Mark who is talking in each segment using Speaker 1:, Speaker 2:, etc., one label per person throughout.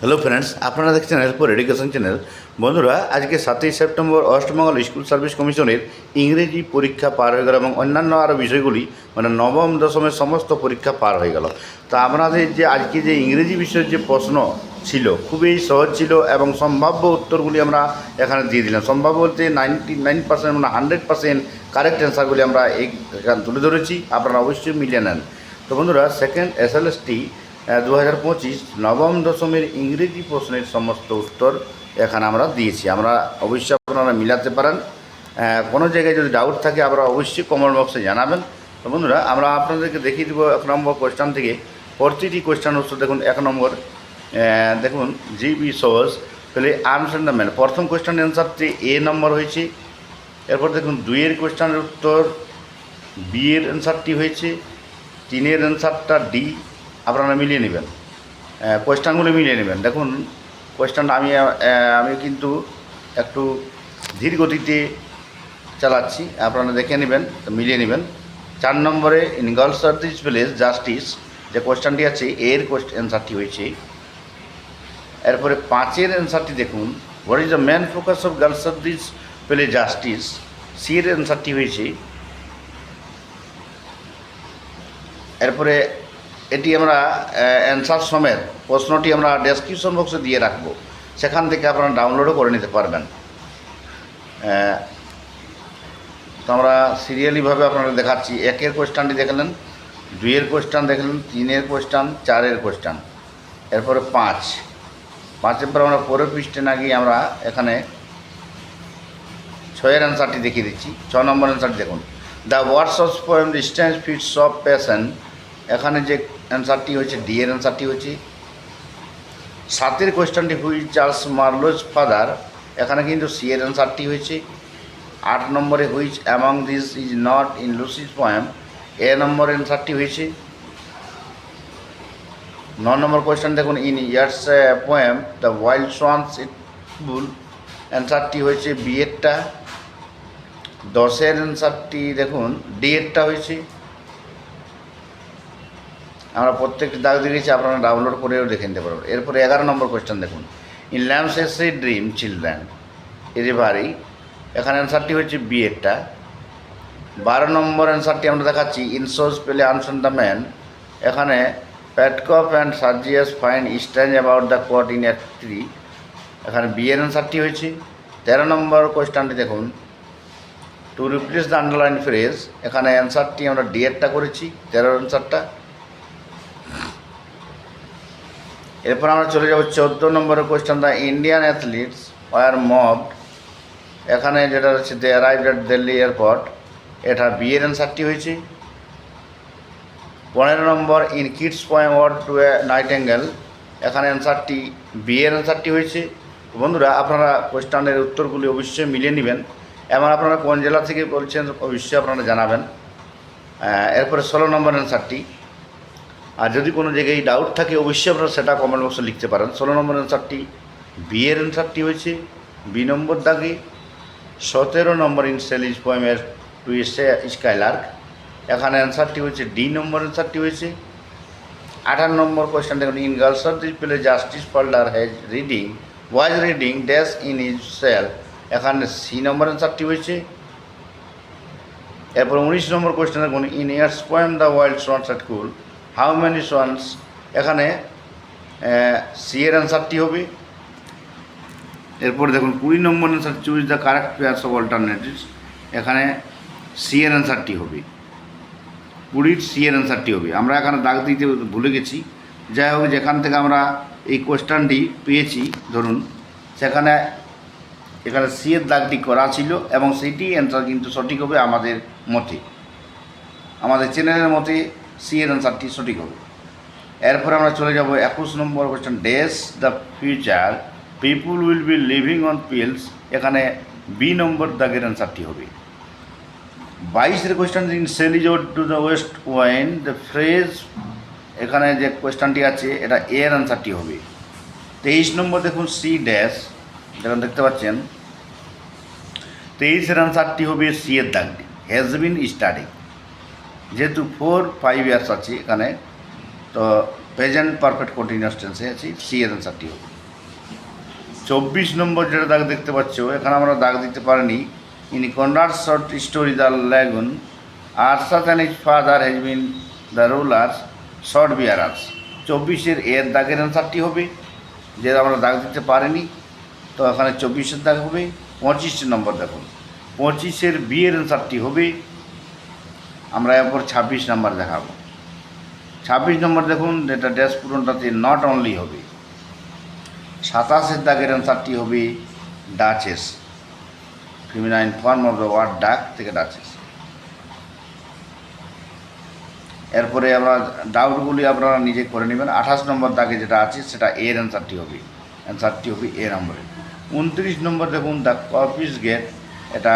Speaker 1: Hello friends আপনারা দেখছেন for education channel বন্ধুরা, আজকে সাতই সেপ্টেম্বর ওয়েস্টবেঙ্গল স্কুল সার্ভিস কমিশনের ইংরেজি পরীক্ষা পার হয়ে গেল এবং অন্যান্য আরও বিষয়গুলি মানে নবম, দশমের সমস্ত পরীক্ষা পার হয়ে গেল। তা আপনাদের যে আজকে যে ইংরেজি বিষয়ের যে প্রশ্ন ছিল, খুবই সহজ ছিল এবং সম্ভাব্য উত্তরগুলি আমরা এখানে দিয়ে দিলাম। সম্ভাব্য বলতে নাইনটি নাইন পার্সেন্ট মানে হান্ড্রেড পার্সেন্ট কারেক্ট অ্যান্সারগুলি আমরা এখানে তুলে ধরেছি। আপনারা অবশ্যই মিলিয়ে নেন। তো বন্ধুরা সেকেন্ড এস এল এসটি দু হাজার পঁচিশ নবম দশমের ইংরেজি প্রশ্নের সমস্ত উত্তর এখানে আমরা দিয়েছি। আমরা অবশ্যই আপনারা মিলাতে পারেন। কোনো জায়গায় যদি ডাউট থাকে, আপনারা অবশ্যই কমেন্ট বক্সে জানাবেন। তো বন্ধুরা, আমরা আপনাদেরকে দেখিয়ে দেবো এক নম্বর কোয়েশ্চান থেকে। প্রতিটি কোয়েশ্চান উত্তর দেখুন, এক নম্বর। দেখুন জি বি সোর্স তাহলে আনসার দ্য ম্যান প্রথম কোয়েশ্চানের অ্যান্সারটি এ নম্বর হয়েছে। এরপর দেখুন, দুইয়ের কোয়েশ্চানের উত্তর বি এর অ্যান্সারটি হয়েছে। তিনের অ্যান্সারটা ডি আপনারা মিলিয়ে নেবেন। কোয়েশ্চানগুলো মিলিয়ে নেবেন। দেখুন কোয়েশ্চানটা আমি আমি কিন্তু একটু ধীর গতিতে চালাচ্ছি। আপনারা দেখে নেবেন, মিলিয়ে নেবেন। চার নম্বরে in Galsworthy's village justice যে কোয়েশ্চানটি আছে, এর কোয়েশ্চ অ্যান্সারটি হয়েছে। এরপরে পাঁচের অ্যান্সারটি দেখুন। What is the main focus of Galsworthy's play Justice C এর অ্যান্সারটি হয়েছে। এরপরে এটি আমরা অ্যান্সার সমেত প্রশ্নটি আমরা ডেসক্রিপশন বক্সে দিয়ে রাখব। সেখান থেকে আপনারা ডাউনলোডও করে নিতে পারবেন। তো আমরা সিরিয়ালিভাবে আপনারা দেখাচ্ছি। একের কোয়েশ্চানটি দেখলেন, দুইয়ের কোয়েশ্চান দেখলেন, তিনের কোয়েশ্চান চারের কোয়েশ্চান এরপরে পাঁচ। পাঁচের পর আমরা পরের পৃষ্ঠে না গিয়ে আমরা এখানে ছয়ের অ্যান্সারটি দেখিয়ে দিচ্ছি। ছ নম্বর অ্যান্সারটি দেখুন। The words of poem distance fits of passion এখানে যে অ্যান্সারটি হয়েছে ডি এর অ্যান্সারটি হয়েছে। সাতের কোয়েশ্চনটি হুই চার্লস মার্লোজ ফাদার এখানে কিন্তু সি এর অ্যান্সারটি হয়েছে। আট নম্বরে which among this is not in Lucy's poem A নম্বর অ্যান্সারটি হয়েছে। ন নম্বর কোয়েশ্চেন দেখুন in Yeats' poem the wild swans at Coole অ্যান্সারটি হয়েছে বি এরটা। দশের অ্যান্সারটি দেখুন ডি এরটা হয়েছে। আমরা প্রত্যেকটি দাগ দিয়েছি আপনারা ডাউনলোড করেও দেখে নিতে পারবেন। এরপরে এগারো নম্বর কোয়েশ্চেন দেখুন। In Lamb's essay dream children a reverie এখানে অ্যান্সারটি হচ্ছে বি এরটা বারো নম্বর অ্যান্সারটি আমরা দেখাচ্ছি ইনসোর্স পেলে আনসন দ্য ম্যান এখানে Petkoff and Sergius fine stand about the coat in act three এখানে বি এর অ্যান্সারটি হয়েছে। তেরো নম্বর কোয়েশ্চানটি দেখুন। To replace the underline phrase এখানে অ্যান্সারটি আমরা ডি এরটা করেছি, তেরোর অ্যান্সারটা এরপর আমরা চলে যাব চোদ্দ নম্বরের question the Indian athletes were mob এখানে যেটা হচ্ছে they arrive at Delhi airport এটা বিয়ের অ্যান্সারটি হয়েছে। পনেরো নম্বর in Keats' poem ode to a nightingale এখানে অ্যান্সারটি বিয়ের অ্যান্সারটি হয়েছে। বন্ধুরা, আপনারা কোয়েশ্চানের উত্তরগুলি অবশ্যই মিলিয়ে নেবেন। এবং আপনারা কোন জেলা থেকে বলছেন, অবশ্যই আপনারা জানাবেন। এরপরে ষোলো নম্বর অ্যান্সারটি আর যদি কোনো জায়গায় ডাউট থাকে, অবশ্যই আপনারা সেটা কমেন্ট বক্সে লিখতে পারেন। ষোলো নম্বর অ্যান্সারটি বি এর অ্যান্সারটি হয়েছে। বি নম্বর দাগে, সতেরো নম্বর ইন সেলিজ পোয়েমের টু স্কাইলার্ক এখানে অ্যান্সারটি হয়েছে ডি নম্বর অ্যান্সারটি হয়েছে। আঠারো নম্বর কোয়েশ্চেন দেখুন in Galsworthy's play Justice Falder has reading was reading dash in his cell এখানে সি নম্বর অ্যান্সারটি হয়েছে। এরপর উনিশ নম্বর কোয়েশ্চেন দেখুন in Yeats' poem the wild swans at Coole how many swans এখানে সি এর অ্যান্সারটি হবে। এরপর দেখুন, কুড়ি নম্বর answer choose the correct pairs of alternatives এখানে সি এর অ্যান্সারটি হবে। কুড়ির সি এর অ্যান্সারটি হবে। আমরা এখানে দাগ দিতে ভুলে গেছি। যাই হোক, যেখান থেকে আমরা এই কোয়েশ্চানটি পেয়েছি, ধরুন, সেখানে এখানে সি এর দাগটি করা ছিল এবং সেটি অ্যান্সার কিন্তু সঠিক হবে আমাদের মতে। আমাদের চ্যানেলের মতে সি এর অ্যান্সারটি সঠিক হবে। এরপর আমরা চলে যাব একুশ নম্বর question does the future people will be living on pills এখানে বি নম্বর দাগের অ্যান্সারটি হবে। বাইশের question in সেলিজোড to the west wine the phrase এখানে যে কোয়েশ্চেনটি আছে, এটা এর অ্যান্সারটি হবে। তেইশ নম্বর দেখুন সি ড্যাশ যেখানে দেখতে পাচ্ছেন, তেইশের অ্যান্সারটি হবে সি এর দাগটি হ্যাজ বিন স্টাডি যেহেতু ফোর ফাইভ ইয়ার্স আছে এখানে, তো প্রেজেন্ট পারফেক্ট কন্টিনিউয়াস টেন্সে আছি সি এর অ্যান্সারটি হবে চব্বিশ নম্বর যেটা দাগ দেখতে পাচ্ছ, এখানে আমরা দাগ দিতে পারিনি। In Conrad's short story the lagoon Arsat and his father has been the ruler's sword bearers চব্বিশের এর দাগের অ্যান্সারটি হবে যে আমরা দাগ দিতে পারিনি, তো এখানে চব্বিশের দাগ হবে, পঁচিশ নম্বর দেখুন। পঁচিশের বিয়ের অ্যান্সারটি হবে আমরা এরপর ছাব্বিশ নম্বর দেখাবো। ছাব্বিশ নম্বর দেখুন, যেটা ড্যাশ পূরণটাতে নট অনলি হবে। সাতাশের দাগের অ্যান্সারটি হবে duchess feminine form of the word duck থেকে ডাচেস এরপরে আমরা ডাউটগুলি আপনারা নিজে করে নেবেন। আঠাশ নম্বর দাগে যেটা আছে, সেটা এর অ্যান্সারটি হবে। অ্যান্সারটি হবে এ নম্বরে। উনত্রিশ নম্বর দেখুন দ্য কপিস গেট এটা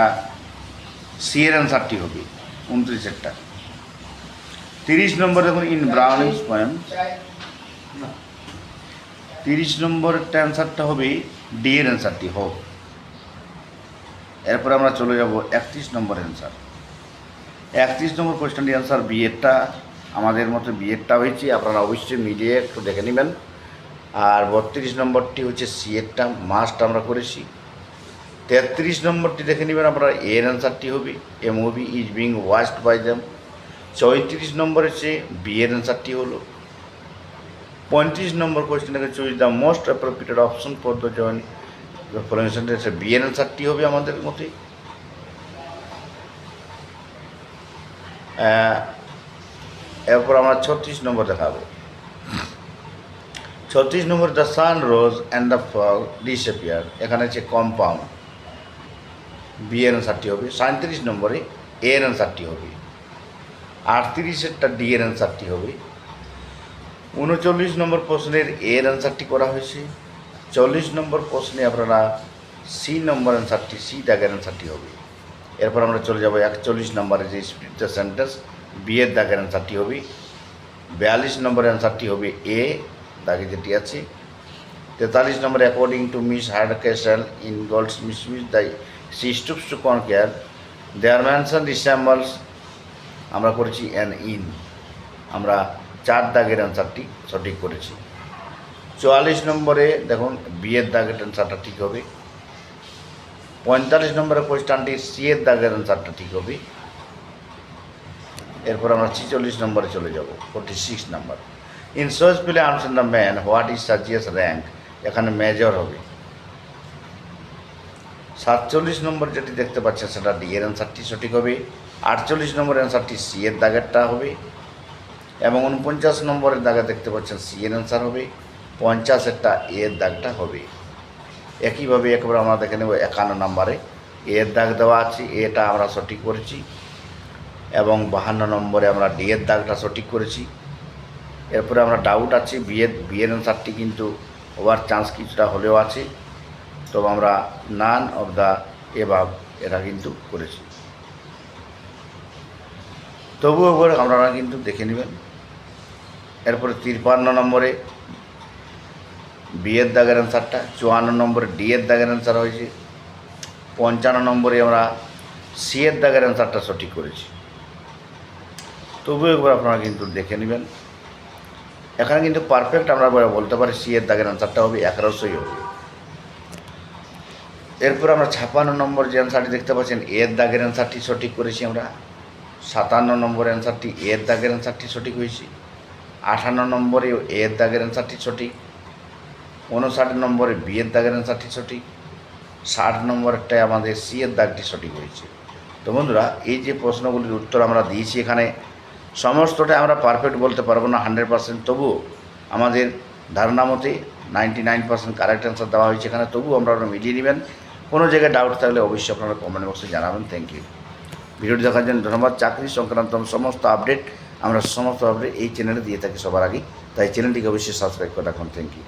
Speaker 1: সি এর অ্যান্সারটি হবে। উনত্রিশেরটা তিরিশ নম্বর দেখুন ইন ব্রাউনিস পয়েম তিরিশ নম্বরের অ্যান্সারটা হবে ডি এর অ্যান্সারটি, হোক। এরপরে আমরা চলে যাব একত্রিশ নম্বর অ্যান্সার। একত্রিশ নম্বর কোয়েশ্চেনটি অ্যান্সার বিএডটা, আমাদের মতো বিএডটা হয়েছে, আপনারা অবশ্যই মিলিয়ে একটু দেখে নেবেন। আর বত্রিশ নম্বরটি হচ্ছে সিএডটা, মাস্ট আমরা করেছি। তেত্রিশ নম্বরটি দেখে নেবেন আপনারা এর অ্যান্সারটি হবে। A movie is being watched by them চৌত্রিশ নম্বর হচ্ছে বি এর অ্যান্সারটি হলো। পঁয়ত্রিশ নম্বর কোয়েশ্চেন দেখে choose the most appropriated option for the join following B এর অ্যান্সারটি হবে আমাদের মতে। এরপর আমরা ছত্রিশ নম্বর দেখাবো। ছত্রিশ নম্বর the sun rose and the fall disappear এখানে হচ্ছে কম্পাউন্ড বি এর অ্যান্সারটি হবে সাঁত্রিশ নম্বরে এ এর অ্যান্সারটি হবে, আটত্রিশেরটা ডি এর অ্যান্সারটি হবে, উনচল্লিশ নম্বর প্রশ্নের এর অ্যান্সারটি করা হয়েছে, চল্লিশ নম্বর প্রশ্নে আপনারা সি নম্বর অ্যান্সারটি সি দাগের অ্যান্সারটি হবে। এরপর আমরা চলে যাব একচল্লিশ নম্বরে যে স্প্রিট দ্য সেন্টেন্স, বি এর দাগের অ্যান্সারটি হবে, বিয়াল্লিশ নম্বর অ্যান্সারটি হবে এ, দাগে যেটি আছে, তেতাল্লিশ নম্বর according to Miss Hardcastle in Goldsmith's miss the she stoops to conquer their mansion resembles আমরা করেছি অ্যান ইন। আমরা চার দাগের অ্যান্সারটি সঠিক করেছি। চুয়াল্লিশ নম্বরে, দেখুন, বিয়ের দাগের অ্যান্সারটা ঠিক হবে। পঁয়তাল্লিশ নম্বরের কোয়েশ্চানটি সি এর দাগের অ্যান্সারটা ঠিক হবে। এরপর আমরা ছিচল্লিশ নম্বরে চলে যাব, forty six number. In সোজ play answer the man what is Sajia's rank এখানে মেজর হবে। সাতচল্লিশ নম্বর যেটি দেখতে পাচ্ছেন, সেটা ডি এর অ্যান্সারটি সঠিক হবে। আটচল্লিশ নম্বর অ্যান্সারটি সি এর দাগেরটা হবে। এবং উনপঞ্চাশ নম্বরের দাগে দেখতে পাচ্ছেন সি এর অ্যান্সার হবে। পঞ্চাশেরটা এ এর দাগটা হবে। একইভাবে একবার আমরা দেখে নেব একান্ন নম্বরে। এ এর দাগ দেওয়া আছে এটা আমরা সঠিক করেছি। এবং বাহান্ন নম্বরে আমরা ডি এর দাগটা সঠিক করেছি। এরপরে আমরা ডাউট আছে বিয়ের বিয়ের অ্যান্সারটি কিন্তু হওয়ার চান্স কিছুটা হলেও আছে। তবে আমরা নান অফ দ্য এবাব এটা কিন্তু করেছি। তবুও একবার আপনারা কিন্তু দেখে নেবেন। এরপরে তিরপান্ন নম্বরে বিয়ের দাগের অ্যান্সারটা, চুয়ান্ন নম্বরে ডি এর দাগের অ্যান্সার হয়েছে। পঞ্চান্ন নম্বরে আমরা সি এর দাগের অ্যান্সারটা সঠিক করেছি। তবুও একবার আপনারা কিন্তু দেখে নেবেন। এখানে কিন্তু পারফেক্ট আমরা বলতে পারি সি এর দাগের অ্যান্সারটা হবে, এগারোশোই হবে। এরপর আমরা ছাপ্পান্ন নম্বর যে অ্যান্সারটি দেখতে পাচ্ছেন এর দাগের অ্যান্সারটি সঠিক করেছি আমরা। সাতান্ন নম্বর অ্যান্সারটি এর দাগের অ্যান্সারটি সঠিক হয়েছে। আটান্ন নম্বরে এর দাগের অ্যান্সারটি সঠিক। উনষাট নম্বরে বি এর দাগের অ্যান্সারটি সঠিক। ষাট নম্বরটায় আমাদের সি এর দাগটি সঠিক হয়েছে। তো বন্ধুরা, এই যে প্রশ্নগুলির উত্তর আমরা দিয়েছি এখানে, সমস্তটা আমরা পারফেক্ট বলতে পারব না হান্ড্রেড পার্সেন্ট তবুও আমাদের ধারণা মতে ninety nine percent correct answer দেওয়া হয়েছে এখানে। তবুও আমরা মিলিয়ে নেবেন। কোনো জায়গায় ডাউট থাকলে অবশ্যই আপনারা কমেন্ট বক্সে জানাবেন। থ্যাংক ইউ ভিডিওটি দেখার জন্য ধন্যবাদ। চাকরি সংক্রান্ত সমস্ত আপডেট আমরা সমস্ত আপডেট এই চ্যানেলে দিয়ে থাকি সবার আগে তাই চ্যানেলটিকে অবশ্যই সাবস্ক্রাইব করে রাখুন। Thank you